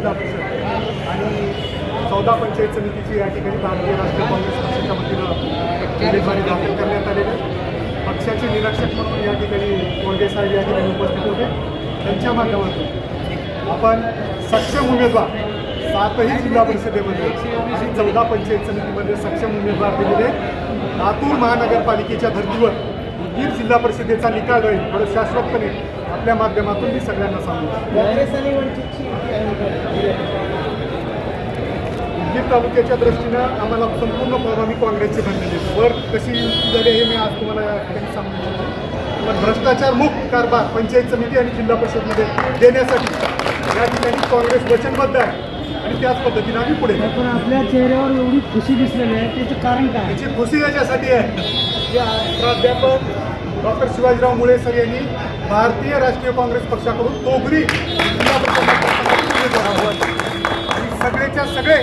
जिल्हा परिषद आणि चौदा पंचायत समितीची या ठिकाणी भारतीय राष्ट्रीय काँग्रेस पक्षाच्या वतीनं उमेदवारी दाखल करण्यात आलेली पक्षाचे निरीक्षक म्हणून या ठिकाणी कोरडे साहेब या ठिकाणी उपस्थित होते. त्यांच्या माध्यमातून आपण सक्षम उमेदवार सातही जिल्हा परिषदेमध्ये आणि चौदा पंचायत समितीमध्ये सक्षम उमेदवार दिलेले लातूर महानगरपालिकेच्या धर्तीवर गीर जिल्हा परिषदेचा निकाल राहील थोडं शाश्वतपणे आपल्या माध्यमातून मी सगळ्यांना सांगू काँग्रेस आणि वंचितची बीड तालुक्याच्या दृष्टीनं आम्हाला संपूर्ण आम्ही काँग्रेसचे बनलेले. वर कशी युती झाली हे मी आज तुम्हाला या ठिकाणी सांगू इच्छितो. पण भ्रष्टाचार मुक्त कारभार पंचायत समिती आणि जिल्हा परिषदमध्ये देण्यासाठी या ठिकाणी काँग्रेस वचनबद्ध आहे आणि त्याच पद्धतीने आम्ही पुढे. पण आपल्या चेहऱ्यावर एवढी खुशी दिसलेली आहे त्याचं कारण काय याची खुशी याच्यासाठी आहे की प्राध्यापक डॉक्टर शिवाजीराव मुळे सर यांनी भारतीय राष्ट्रीय काँग्रेस पक्षाकडून तोगरी जिल्हा परिषद उमेदवार आणि सगळेच्या सगळे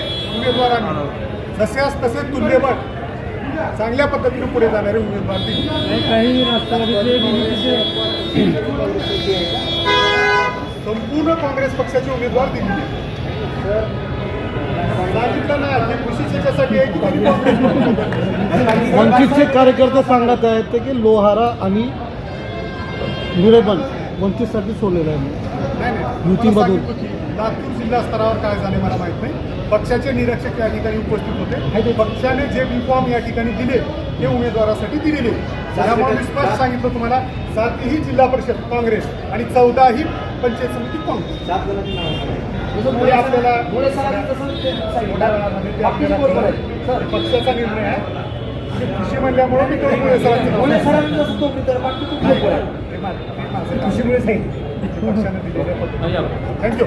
उमेदवारांनी जसेच तसे तुल्यबळ चांगल्या पद्धतीने पुढे जाणारे उमेदवार काही- संपूर्ण काँग्रेस पक्षाचे उमेदवार दिले. सांगितलं ना की खुशी त्याच्यासाठी आहे की तुम्ही काँग्रेस पक्षाकडून. वंचितचे कार्यकर्ते सांगत आहेत ते की लोहारा आणि निळेबन वंचितसाठी सोडलेलं आहे नाही, नाही. युतीमधून. लातूर जिल्हा स्तरावर काय झाले मला माहीत नाही. पक्षाचे निरीक्षक या ठिकाणी उपस्थित होते. पक्षाने जे बी फॉर्म या ठिकाणी दिले ते उमेदवारासाठी दिलेले. त्यामुळे मी स्पष्ट सांगितलं तुम्हाला सातही जिल्हा परिषद काँग्रेस आणि चौदाही पंचायत समिती काँग्रेस. हे आपल्याला. पक्षाचा निर्णय आहे. खुशी म्हणल्यामुळे मी तो मुळे सरांचं नाव सांगितलं. ते मा- ते माझं खुशीमुळे सांगितलं पक्षाने दिलेल्या थँक्यू